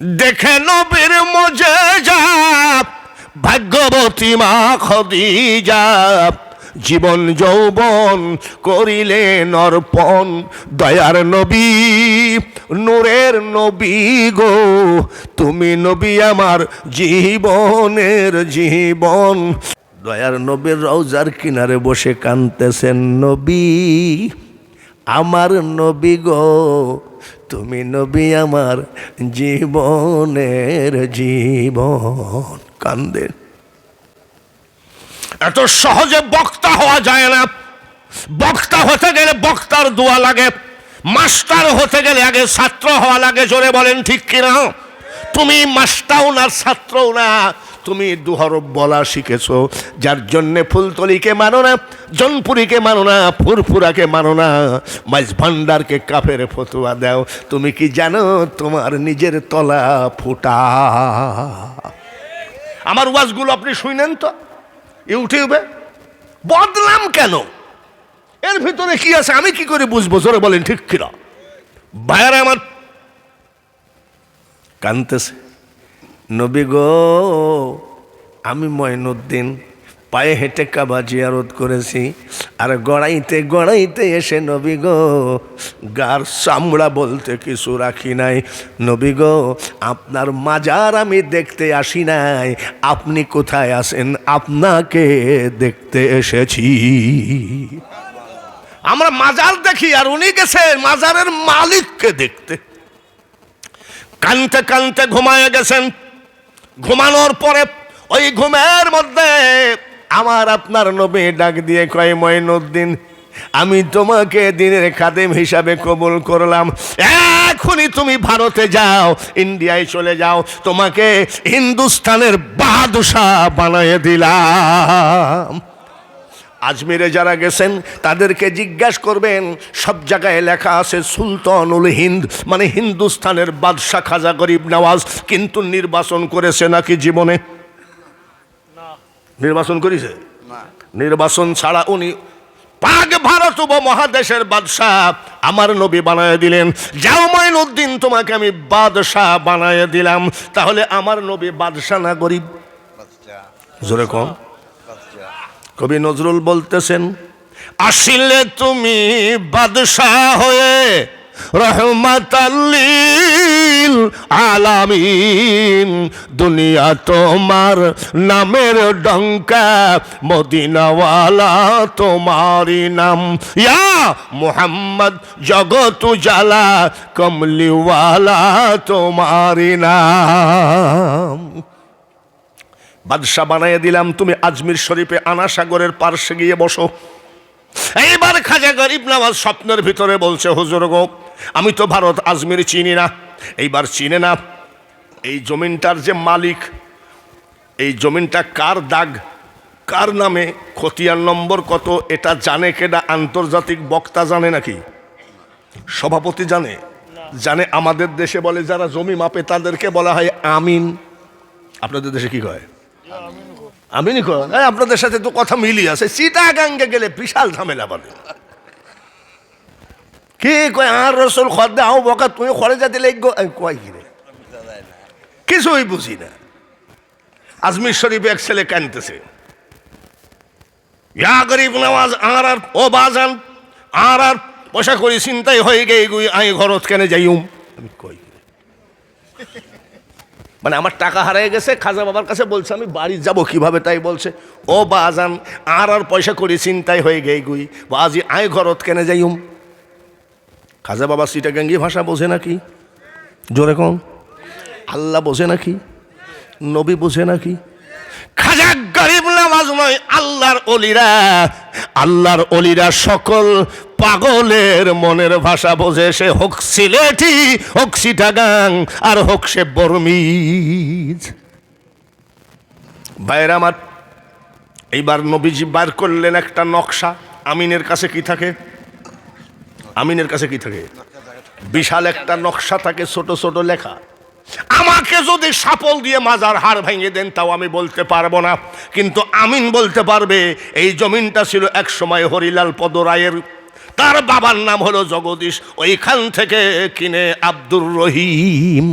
দেখে নবীর মজে যা ভাগ্যবতী মা খদি খদিজা। জীবন যৌবন করিলে নর্পণ দয়ার নবী, নূরের নবী গো। তুমি নবী আমার জীবনের জীবন। দয়ার নবীর রওজার কিনারে বসে কানতেছেন নবী, আমার নবী গো। তুমি নবী আমার জীবনের জীবন। কান্দেন এত সহজে বক্তা হওয়া যায় না। বক্তা হতে গেলে বক্তার দোয়া লাগে। মাস্টার হতে গেলে আগে ছাত্র হওয়া লাগে, জোরে বলেন ঠিক কিনা? তুমি মাস্টাও না, ছাত্রও না। তুমি দুহরব বলা শিখেছো, যার জন্যে ফুলতলিকে মানো না, জনপুরীকে মানো না, ফুরফুরাকে মানো না, মাইজ ভান্ডারকে কাফের ফতুয়া দাও। তুমি কি জানো তোমার নিজের তলা ফুটা? আমার ওয়াজগুলো আপনি শুনেন তো, ইউটিউবে। বদলাম কেন? এর ভিতরে কি আছে? আমি কি করে বুঝব? জোরে বলেন, ঠিক কিনা ভাইয়ার আমার কানতেছে। নবী গো, আমি ময়নুদ্দিন পায়ে হেঁটে কাবা জিয়ারত করেছি, আর গড়াইতে গড়াইতে এসে নবী গো, গার চামড়া বলতে কিছু রাখি নাই। নবী গো, আপনার মাজার আমি দেখতে আসি নাই, আপনি কোথায় আছেন? আপনাকে দেখতে এসেছি। আমরা মাজার দেখি, আর উনি গেছে মাজারের মালিককে দেখতে। কানতে কানতে ঘুমায় গেছেন ঘুমানোর পরে ওই ঘুমের মধ্যে আমার আপনার নবী ডাক দিয়ে কয় ময়নুদ্দিন আমি তোমাকে দিনের খাদেম হিসাবে কবুল করলাম। এখনই তুমি ভারতে যাও, ইন্ডিয়ায় চলে যাও, তোমাকে হিন্দুস্তানের বাদশাহ বানিয়ে দিলাম। আজমিরে যারা গেছেন তাদেরকে জিজ্ঞাসা করবেন সব জায়গায় লেখা আছে সুলতানুল হিন্দ মানে হিন্দুস্তানের বাদশাহ খাজা গরিব নওয়াজ কিন্তু নির্বাচন করেছে নাকি জীবনে? নির্বাচন করেছে? নির্বাচন ছাড়া উনি পাক ভারত উপমহাদেশের বাদশাহ আমার নবী বানায় দিলেন। যাও মঈনুদ্দিন তোমাকে আমি বাদশাহ বানায় দিলাম। তাহলে আমার নবী বাদশাহ না গরিব? জোরে কম। কবি নজরুল বলতেছেন, আসিলে তুমি বাদশাহ হয়ে রহমাতাল্লিল আলামিন, দুনিয়া তোমার নামের ডঙ্কা, মদিনাওয়ালা তোমারই নাম। ইয়া মুহাম্মদ জগত জালা কমলিওয়ালা তোমারই নাম। বাদশাহ বানাইয়া দিলাম, তুমি আজমির শরীফে আনা সাগরের পার্শ্বে গিয়ে বসো। এইবার খাজা গরিব নওয়াজ স্বপ্নের ভিতরে বলছে, হুজুর গো, আমি তো ভারত, আজমির চিনি না। এইবার চিনে না, এই জমিনটার যে মালিক, এই জমিনটা কার দাগ, কার নামে, খতিয়ান নম্বর কত, এটা জানে কেডা আন্তর্জাতিক বক্তা জানে নাকি? সভাপতি জানে? জানে আমাদের দেশে বলে, যারা জমি মাপে তাদেরকে বলা হয় আমিন। আপনাদের দেশে কি কয় আমিনই কয় এই আপনাদের সাথে তো কথা মিলি আছে। চিটাগাঙ্গে গেলে বিশাল ঝামেলা বাঁধে। কি কয় আর রসুল খদ্দে আও বকা তুমি খরে যাতে লেগ কয় কি কিছুই বুঝি না। আজমির শরীফ এক ছেলে কানতেছে ইয়া গরিব নওয়াজ আর আর, ও বাজান, আর আর পয়সা করি চিন্তাই হয়ে গে গুই, আই ঘরত কেনে যাইউম? আমি কই? মানে আমার টাকা হারিয়ে গেছে, খাজা বাবার কাছে বলছে, আমি বাড়ি যাব কীভাবে? তাই বলছে, ও বা বাজান, আর আর পয়সা করি, চিন্তাই হয়ে গে গুই বাজি আয় ঘরত কেনে যাইউম খাজা বাবা সিটাগাঙ্গি ভাষা বোঝে নাকি? জোরে কম আল্লাহ বোঝে নাকি? নবী বোঝে নাকি? খাজা গরিব নামাজ নয়, আল্লাহর অলিরা আল্লাহর অলিরা সকল পাগলের মনের ভাষা বোঝে সে, হোক সিলেটি, হোক সিটাগাং, আর হোক সে বর্মিজ। ভাইয়ের আমার, এইবার নবীজি বার করলেন একটা নকশা। আমিনের কাছে কি থাকে? আমিনের কাছে কি থাকে? বিশাল একটা নকশা থাকে, ছোট ছোট লেখা। আমাকে যদি সাপল দিয়ে মাজার হাড় ভেঙে দেন, তাও আমি বলতে পারব না। কিন্তু আমিন বলতে পারবে, এই জমিনটা ছিল এক সময় হরিলাল পদ রায়ের তার বাবার নাম হলো জগদীশ। ওইখান থেকে কিনে আব্দুর রহিম।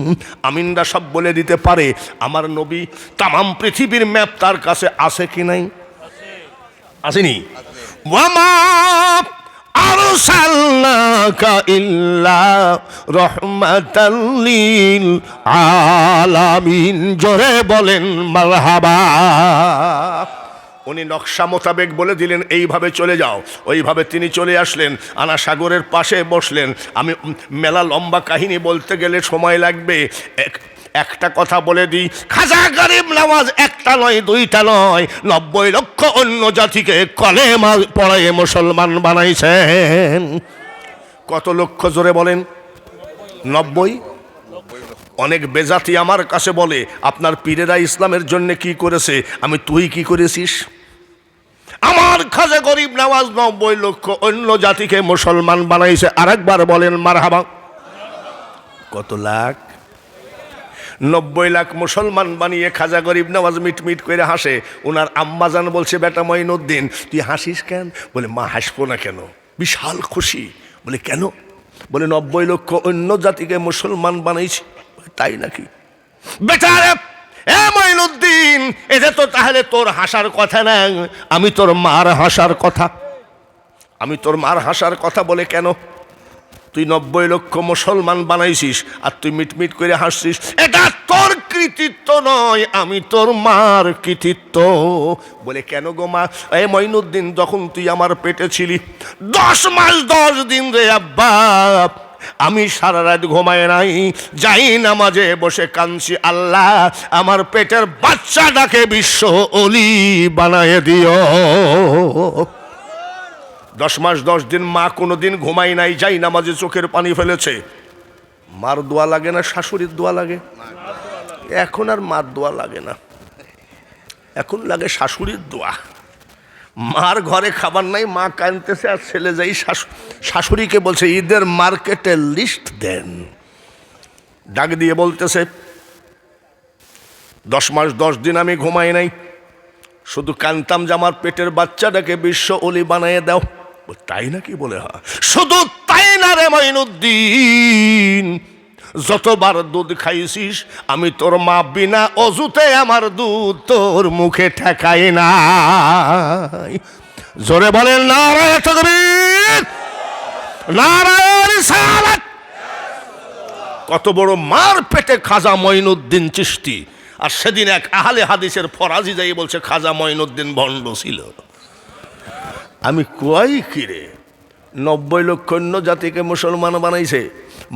আমিনরা সব বলে দিতে পারে, আমার নবী তামাম পৃথিবীর ম্যাপ তার কাছে আছে কি নাই? আসেনি? আলামিন। জোরে বলেন, মারহাবা। উনি নকশা মোতাবেক বলে দিলেন, এইভাবে চলে যাও। ওইভাবে তিনি চলে আসলেন আনা সাগরের পাশে বসলেন। আমি মেলা লম্বা কাহিনী বলতে গেলে সময় লাগবে। এক- একটা কথা বলে দিই। খাজা গরিব নামাজ একটা নয়, দুইটা নয়। নব্বই লক্ষ অন্য জাতিকে কলেমা পড়ায় মুসলমান বানাইছেন। কত লক্ষ জোরে বলেন? নব্বই। অনেক বেজাতি আমার কাছে বলে, আপনার পীরেরা ইসলামের জন্য কি করেছে? আমি, তুই কি করেছিস? আমার খাজা গরিব নামাজ নব্বই লক্ষ অন্য জাতিকে মুসলমান বানাইছে। আরেকবার বলেন, মারহাবা। কত লাখ? নব্বই লাখ মুসলমান বানিয়ে খাজা গরিব নামাজ মিট মিট করে হাসে। ওনার আম্মাজান বলছে, বেটা মঈনুদ্দিন, তুই হাসিস কেন? বলে, মা, হাসবো না কেন। বিশাল খুশি। বলে, কেন? বলে, নব্বই লক্ষ অন্য জাতিকে মুসলমান বানাইছি। তাই নাকি? মঈনুদ্দিন এটা তো তাহলে তোর হাসার কথা না, আমি তোর মার হাসার কথা। আমি তোর মার হাসার কথা বলে কেন? তুই নব্বই লক্ষ মুসলমান বানাইছিস আর তুই মিটমিট করে হাসছিস। এটা তোর কৃতিত্ব নয়, আমি তোর মার কৃতিত্ব। বলে কেন গো মা? এ মঈনুদ্দিন, যখন তুই আমার পেটে ছিলি, দশ মাস দশ দিন রে আব্বা আমি সারা রাত ঘুমায় নাই, যাই নামাজে বসে কাঁদছি, আল্লাহ আমার পেটের বাচ্চাটাকে বিশ্ব অলি বানায় দিও। দশ মাস, দশ দিন মা কোনো দিন ঘুমাই নাই, যাই নামাজে চোখের পানি ফেলেছে। মার দোয়া লাগে না, শাশুড়ির দোয়া লাগে? এখন আর মার দোয়া লাগে না। এখন লাগে শাশুড়ির দোয়া। মার ঘরে খাবার নাই, মা কানতেছে আর ছেলে যাই শাশু- শাশুড়িকে বলছে, ঈদের মার্কেটে লিস্ট দেন। ডাক দিয়ে বলতেছে, দশ মাস, দশ দিন আমি ঘুমাই নাই। শুধু কান্তাম যে আমার পেটের বাচ্চাটাকে বিশ্ব অলি বানিয়ে দাও। তাই নাকি বলে হ্যাঁ শুধু তাই না রে মঈনুদ্দিন? যতবার দুধ খাইছিস, আমি তোর মা বিনা অজুতে আমার দুধ তোর মুখে ঠেকাই না জোরে বলেন, নারায়ণ তকবীর, নারায়ণ কত বড় মার পেটে খাজা মঈনুদ্দিন চিস্তি আর সেদিন এক আহলে হাদিসের ফরাজি যাই বলছে, খাজা মঈনুদ্দিন ভণ্ড ছিল। আমি কই কিরে নব্বই লক্ষ অন্য জাতিকে মুসলমান বানাইছে।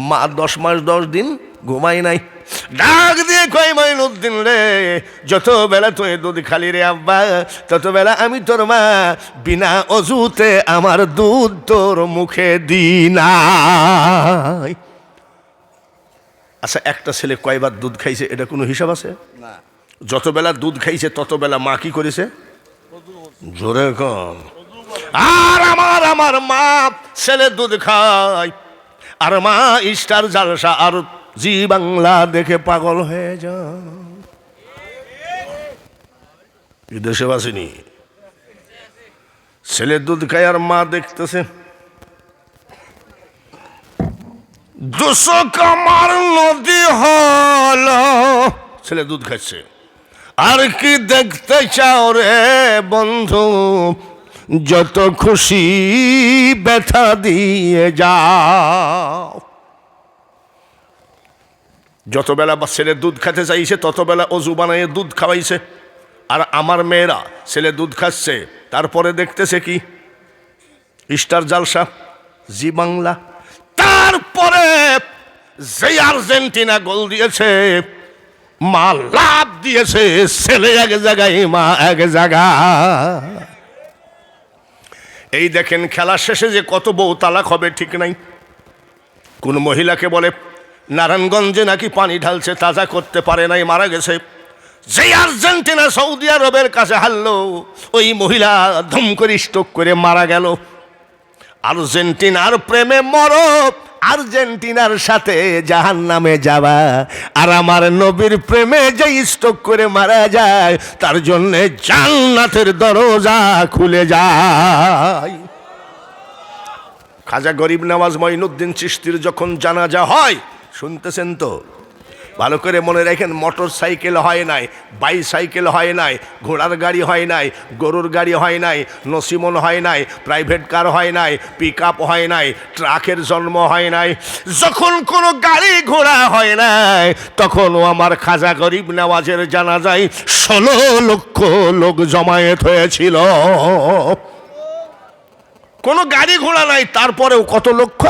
মা দশ মাস দশ দিন ঘুমাই নাই। ডাক দিয়ে কই মঈনুদ্দিন রে যত বেলা তুই দুধ খালি রে আব্বা তত বেলা আমি তোর মা বিনা অজুতে আমার দুধ তোর মুখে দি নাই। আচ্ছা একটা ছেলে কয়বার দুধ খাইছে এটা কোনো হিসাব আছে? না। যত বেলা দুধ খাইছে তত বেলা মা কি করেছে? জোরে কম। আর আমার মা ছেলে দুধ খায়। আর মা স্টার জালসা আর জি বাংলা দেখে পাগল হয়ে যায়। দেশে বাসিনি ছেলে দুধ খায় আর মা দেখতেছে। দুশো কামার নদী হল। ছেলে দুধ খাচ্ছে। আর কি দেখতে চাও রে বন্ধু? যত খুশি ব্যথা দিয়ে যাও। যত বেলা বা ছেলে দুধ খেতে চাইছে তত বেলা অজু বানাইয়ে দুধ খাওয়াইছে। আর আমার মেয়েরা ছেলে দুধ খাচ্ছে, তারপরে দেখতেছে কি? স্টার জালসা, জি বাংলা, তারপরে যে আর্জেন্টিনা গোল দিয়েছে, মা লাভ দিয়েছে, ছেলে এক জায়গায়, মা এক জায়গায়। এই দেখেন খেলা শেষে যে কত বউ তালাক হবে, ঠিক নাই। কোন মহিলাকে বলে, নারায়ণগঞ্জে নাকি পানি ঢালছে, তাজা করতে পারে নাই, মারা গেছে। যে আর্জেন্টিনা, সৌদি আরবের কাছে হারলো, ওই মহিলা ধুম করে স্টোক করে মারা গেল। আর্জেন্টিনার প্রেমে মর, আর্জেন্টিনার সাথে জাহান নামে যাওয়া আর আমার নবীর প্রেমে যে স্টোক করে মারা যায়, তার জন্য জান্নাতের দরজা খুলে যায়। খাজা গরিব নওয়াজ মঈনুদ্দিন চিস্তির যখন জানাজা হয়, শুনতেছেন তো? ভালো করে মনে রাখেন, মোটর সাইকেল হয় নাই, বাইসাইকেল হয় নাই, ঘোড়ার গাড়ি হয় নাই, গরুর গাড়ি হয় নাই, নসিমন হয় নাই, প্রাইভেট কার হয় নাই পিক হয় নাই, ট্রাকের জন্ম হয় নাই, যখন কোনো গাড়ি ঘোড়া হয় নাই, তখনও আমার খাজা গরিব নেওয়াজের জানা যায় ষোলো লক্ষ লোক জমায়েত হয়েছিল। কোনো গাড়ি ঘোড়া নাই, তারপরেও কত লক্ষ?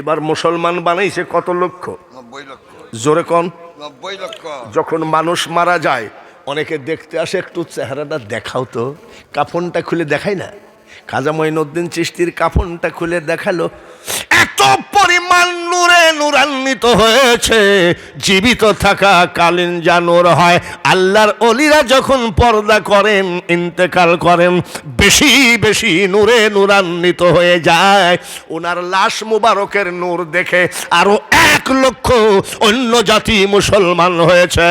এবার মুসলমান বানাইছে কত লক্ষ? নব্বই লক্ষ। জোরে কন। যখন মানুষ মারা যায় অনেকে দেখতে আসে একটু চেহারাটা দেখাও তো। কাফনটা খুলে দেখায় না। খাজা মঈনুদ্দিন চিস্তির কাফনটা খুলে দেখাল। এত পরিমাণ নূরে নূরান্বিত হয়েছে জীবিত থাকা কালীন জানোর হয়। আল্লাহর অলিরা যখন পর্দা করেন, ইন্তেকাল করেন, বেশি বেশি নূরে নূরান্বিত হয়ে যায়। ওনার লাশ মুবারকের নূর দেখে আরও এক লক্ষ অন্য জাতি মুসলমান হয়েছে।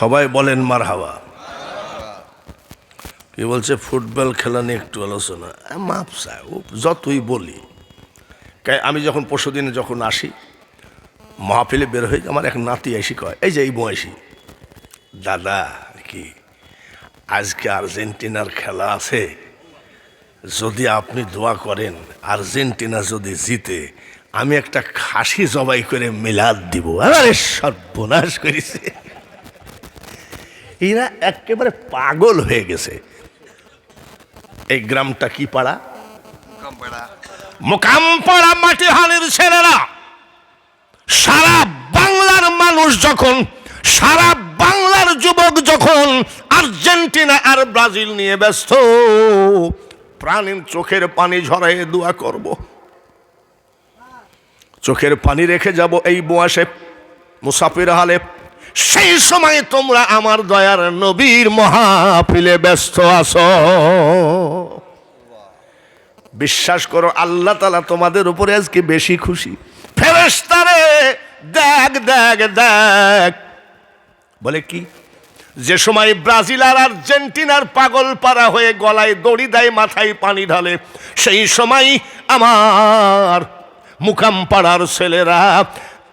সবাই বলেন মার হাওয়া কি বলছে? ফুটবল খেলা নিয়ে একটু আলোচনা। মাপ সাহেব যতই বলি। আমি যখন পরশুদিনে যখন আসি, মাহফিলে বের হয়ে আমার এক নাতি আইসি কয়, এই যে এই বয়সী। দাদা, কি আজকে আর্জেন্টিনার খেলা আছে? যদি আপনি দোয়া করেন, আর্জেন্টিনা যদি জিতে, আমি একটা খাসি জবাই করে মিলাদ দিব। আরে সর্বনাশ করেছে। এরা একেবারে পাগল হয়ে গেছে। এই গ্রামটা কি পাড়া? কম্পাড়া মোকামপাড়া মাটিহালের ছেলেরা। সারা বাংলার মানুষ যখন সারা বাংলার যুবক যখন আর্জেন্টিনা আর ব্রাজিল নিয়ে ব্যস্ত প্রাণীর চোখের পানি ঝরাইয়ে দোয়া করব। চোখের পানি রেখে যাব এই বয়সে মুসাফির হালে। সেই সময় তোমরা আমার দয়ার নবীর মহাফিলে ব্যস্ত আছো। বিশ্বাস করো, আল্লাহ তালা তোমাদের উপরে আজকে বেশি খুশি। ফেরেস্তারে দেখ দেখ দেখ। বলে কি? যে সময় ব্রাজিল আর আর্জেন্টিনার পাগল পাড়া হয়ে গলায় দড়ি দেয়, মাথায় পানি ঢালে, সেই সময় আমার মুকাম পাড়ার ছেলেরা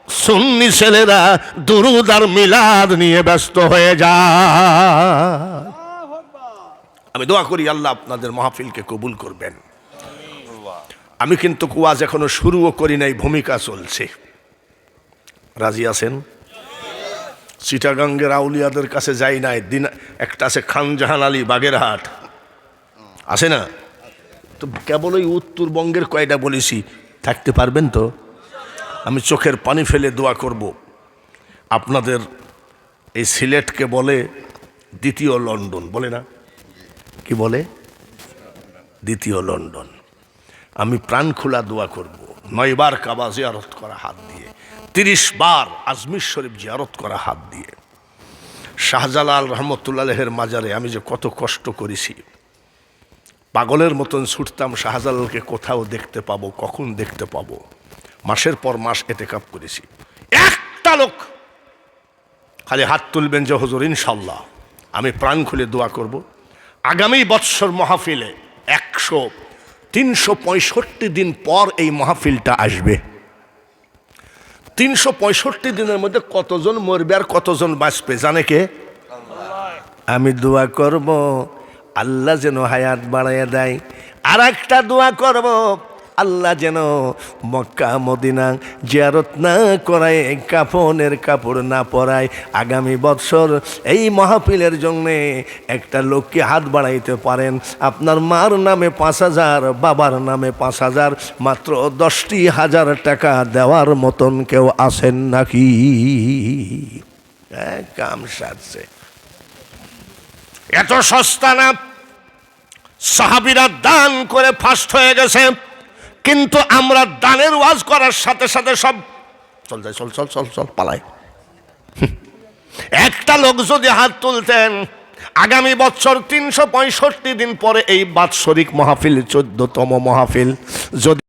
সুন্নি ছেলেরা দুরুদ আর মিলাদ নিয়ে ব্যস্ত হয়ে যায়। আমি দোয়া করি আল্লাহ আপনাদের মাহফিলকে কবুল করবেন। আমি কিন্তু কুয়াজ এখনও শুরুও করি নাই, ভূমিকা চলছে। রাজি আছেন? চিটাগাঙ্গের আউলিয়াদের কাছে যাই নাই, দিন একটা আছে খানজাহান আলী বাগেরহাট। আছে না? তো কেবল ওই উত্তরবঙ্গের কয়টা বলেছি, থাকতে পারবেন তো? আমি চোখের পানি ফেলে দোয়া করব। আপনাদের এই সিলেটকে বলে দ্বিতীয় লন্ডন, বলে না? কি বলে? দ্বিতীয় লন্ডন। আমি প্রাণ খোলা দোয়া করব। নয়বার কাবা জিয়ারত করা হাত দিয়ে, তিরিশ বার আজমির শরীফ জিয়ারত করা হাত দিয়ে। শাহজালাল রহমতুল্লাহের মাজারে আমি যে কত কষ্ট করেছি। পাগলের মতন ছুটতাম শাহজালালকে কোথাও দেখতে পাবো, কখন দেখতে পাবো? মাসের পর মাস এতে কাপ করেছি। একটা লোক খালি হাত তুলবেন যে, হজুর, ইনশাল্লাহ আমি প্রাণ খুলে দোয়া করব। আগামী বৎসর মাহফিলে একশো, তিনশো পঁয়ষট্টি দিন পর এই মাহফিলটা আসবে। তিনশো পঁয়ষট্টি দিনের মধ্যে কতজন মরবে আর কতজন বাঁচবে, জানে কে? আমি দোয়া করব, আল্লাহ যেন হায়াত বাড়াইয়া দেয়। আর একটা দোয়া করব আল্লাহ যেন মক্কা, মদিনা জিয়ারত না করায়, কাফনের কাপড় না পরায়, আগামী বৎসর এই মাহফিলের জন্যে একটা লোককে হাত বাড়াইতে পারেন। আপনার মার নামে পাঁচ হাজার, বাবার নামে পাঁচ হাজার, মাত্র দশটি হাজার টাকা দেওয়ার মতন কেউ আসেন নাকি? হ্যাঁ কাম সাজছে এত সস্তা না? সাহাবিরা দান করে ফার্স্ট হয়ে গেছে। কিন্তু আমরা দানের ওয়াজ করার সাথে সাথে সব চল যাই, চল চল চল চল, পালাই। একটা লোক যদি হাত তুলতেন, আগামী বছর তিনশো পঁয়ষট্টি দিন পরে এই বাৎসরিক মাহফিল, চোদ্দতম মহাফিল যদি